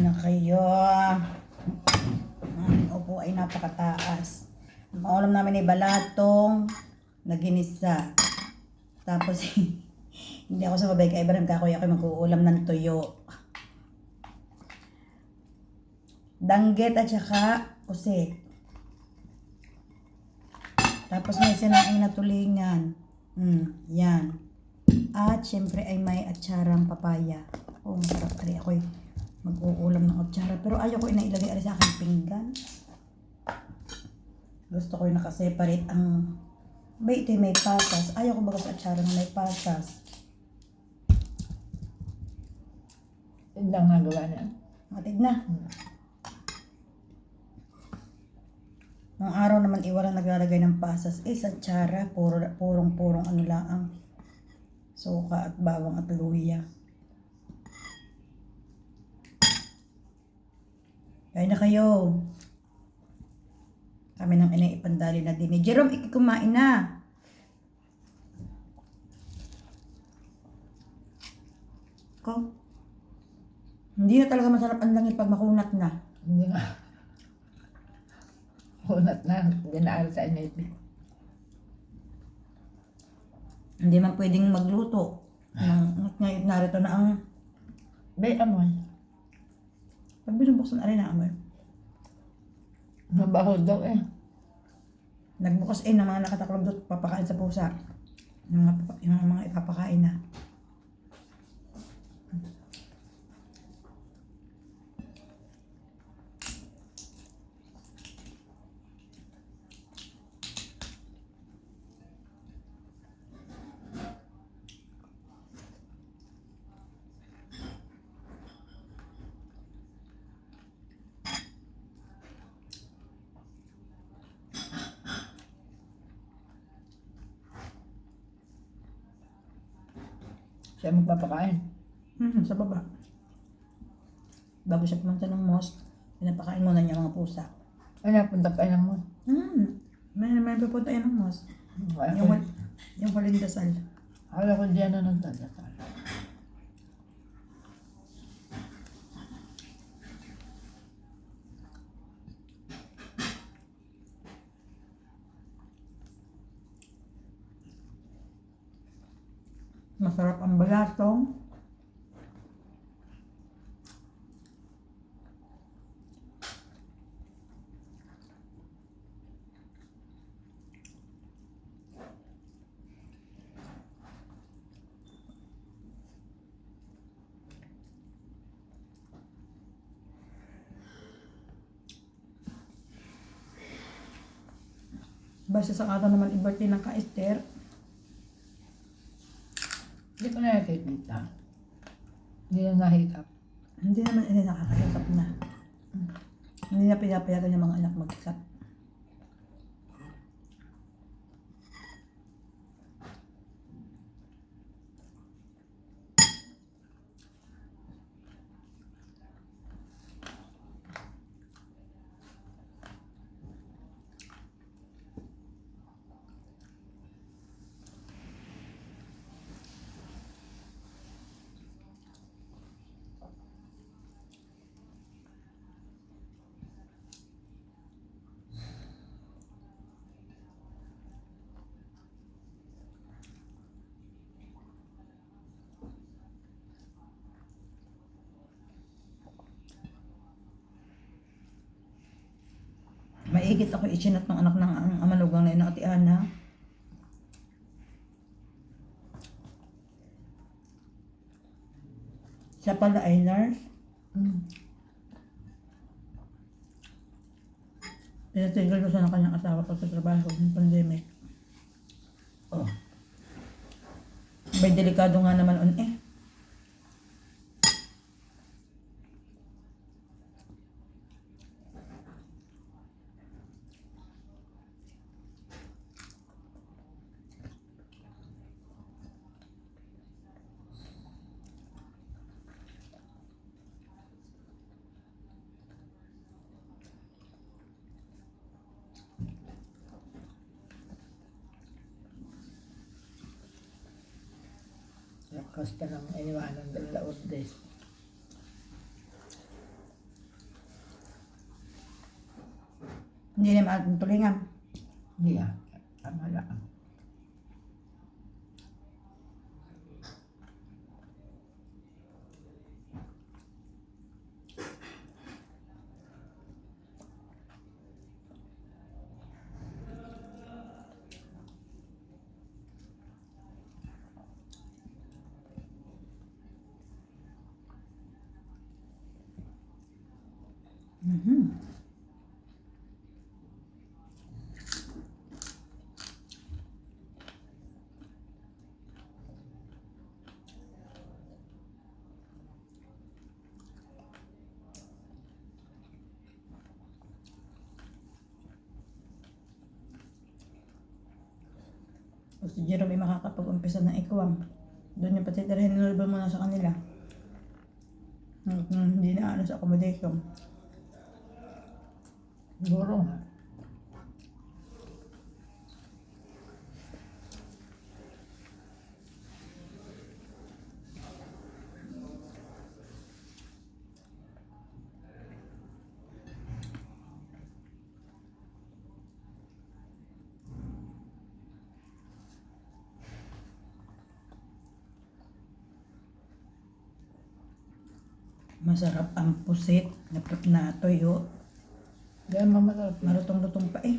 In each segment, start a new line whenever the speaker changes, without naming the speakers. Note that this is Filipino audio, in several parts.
Na kayo. Ang upo ay napakataas. Ang ulam namin ay balatong na ginisa. Tapos, hindi ako sa babay kay Ibrahim Kakoy ako mag-uulam ng tuyo. Danggit at saka pusit. Tapos may sinaing na tulingan. Mm, yan. At syempre ay may atsarang papaya. Oh, masarap ari ako mag-uulam ng atsara. Pero ayaw ko na ilagay ari sa aking pinggan. Gusto ko yung nakaseparate ang ba ito yung may pasas. Ayaw ko baga sa atsara na may pasas.
Yun lang nagawa na.
Matid na. Nung araw naman iwala naglalagay ng pasas. Eh, sa atsara, puro, purong-purong ano lang ang suka at bawang at luya. Kaya na kayo. Kami nang inay ipandali na din. Jerome, ikikumain na. Ko? Hindi na talaga masarap ang langit pag makunat na.
Hindi nga. Kunat na. Hindi na aral sa ito.
Hindi man pwedeng magluto. Nang, ngayon narito na ang
Bay, amoy.
Pag binubuksan na rin na amoy.
Mabaho daw eh.
Nagbukas eh ng mga nakataklog doon papakain sa pusa. Yung mga, yung mga ipapakain na.
Siya magpapakain.
Hmm, sa baba. Bago siya pumunta ng mosque, pinapakain muna niya mga pusa.
Ay, napunta pa lang mo.
Hmm, may, may pupunta yan ng mosque. Yung, wal- yung palindasal.
Wala ko diyan na nagdadasal.
Masarap ang balatong. Basta sa kata naman i-birthday ng ka-Esther,
Hindi ko na nakikita. Hindi na nahikap.
Hindi naman ini nakakahikap na. Hindi na pinapayagan yung mga anak mag-hikap. Maigit ako isinat ng anak ng ang amalugang na yun, Ate Ana. Siya pala ay nurse.
Mm.
Pinatigil ko siya ng kanyang asawa pag sa trabaho ng pandemic.
Oh.
May delikado nga naman on eh.
basta nang iniwanan ng laot din.
Hindi naman tulingan.
Hindi ah. Tama lang.
Mhm. O si Jerome makakapag-umpisa ng ikwang. Doon yung patitirahin nilulubal mo na sa kanila. Hmm, hmm, Hindi na ano sa accommodation.
Siguro.
Masarap ang pusit na, na toyo.
Dahil mamasarap.
Marutong-lutong pa eh.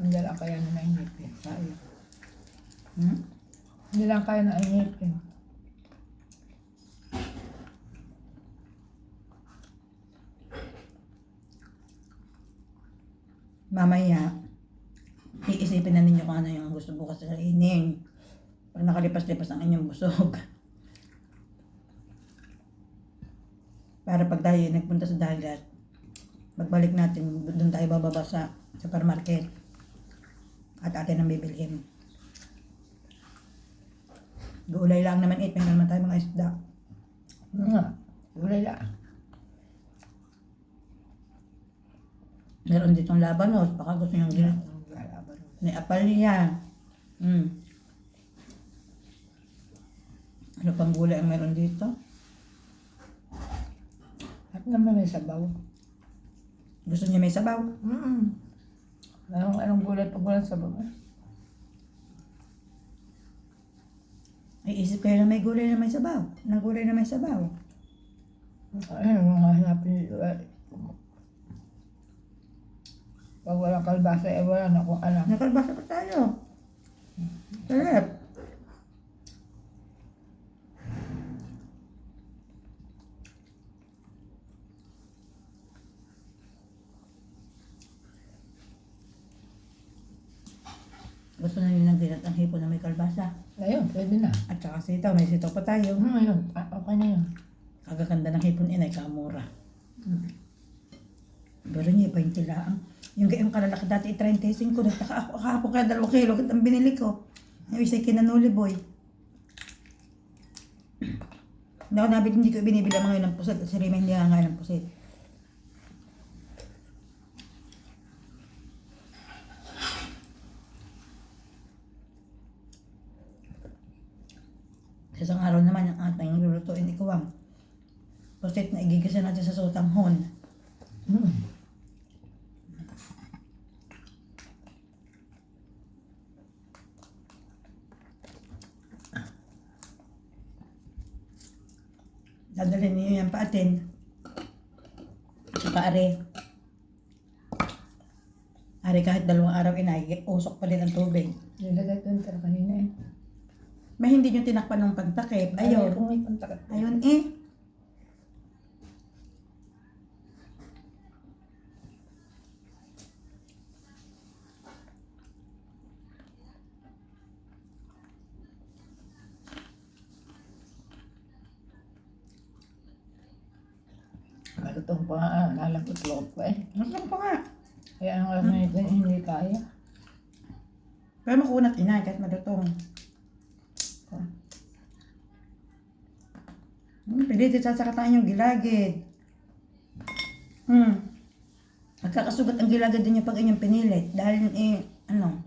Hindi lang kaya na nainipin. Sayang.
Hmm?
Hindi lang kaya na inipin.
Mamaya, iisipin na ninyo kung ano yung gusto bukas sa ining. Pag nakalipas-lipas ang inyong busog. Para pag tayo nagpunta sa dagat, magbalik natin, doon tayo bababa sa supermarket. At atin ang bibilhin. Gulay lang naman it, may naman tayo mga isda.
Nga. Gulay lang.
Meron ditong labanos, baka gusto gina.
Lalaban.
May apalya. Mm. Ano pang gulay ang meron dito?
At naman may sabaw.
Gusto niya may sabaw?
Mm. Anong, anong gulay pag walang sabaw? eh?
Ay, isip kayo na may gulay na may sabaw. Na gulay na may sabaw.
Ayun, mga hanapin. Pag walang kalbasa, eh wala na akong alam.
Nakalbasa pa tayo. Sarap. Gusto na nilang ginat ang hipon na may kalbasa.
Ayun, pwede na.
At saka sitaw, may sitaw pa tayo.
Hmm, ayun. Ah, okay na yun.
Kagaganda ng hipon inay, kamura.
Hmm.
Pero niya, 20 lang. Yung gayong kalalaki dati, 35. Nagtaka ako, kahapon kaya 2 kilo. Kat ang binili ko. Yung isa kinanuli boy. Hindi ako nabili, hindi ko binibili ang mga yun ng pusit. Kasi Rima hindi nga ng pusit. Sa isang araw naman, yung ating lulutuin ikuwang. Pusit na igigisa natin sa sotanghon.
Hmm.
Dadalhin niyo yan pa atin. Paare. Ari kahit dalawang araw inay, usok pa din ang tubig.
Nilagay ko yung kanina eh.
May hindi nyo tinakpan ng pagtakip. Ayun.
Kung may pantakat.
Ayun eh.
Malutong pa nga. ah, Nalagot-lukot pa eh.
Ano pa nga?
Kaya alam nito hindi kaya.
Pero makunat inay kahit madutong. Hmm, pilitit sasakatan yung gilagid. Hmm. Magkakasugat ang gilagid din niya pag inyong pinilit. Dahil eh, ano,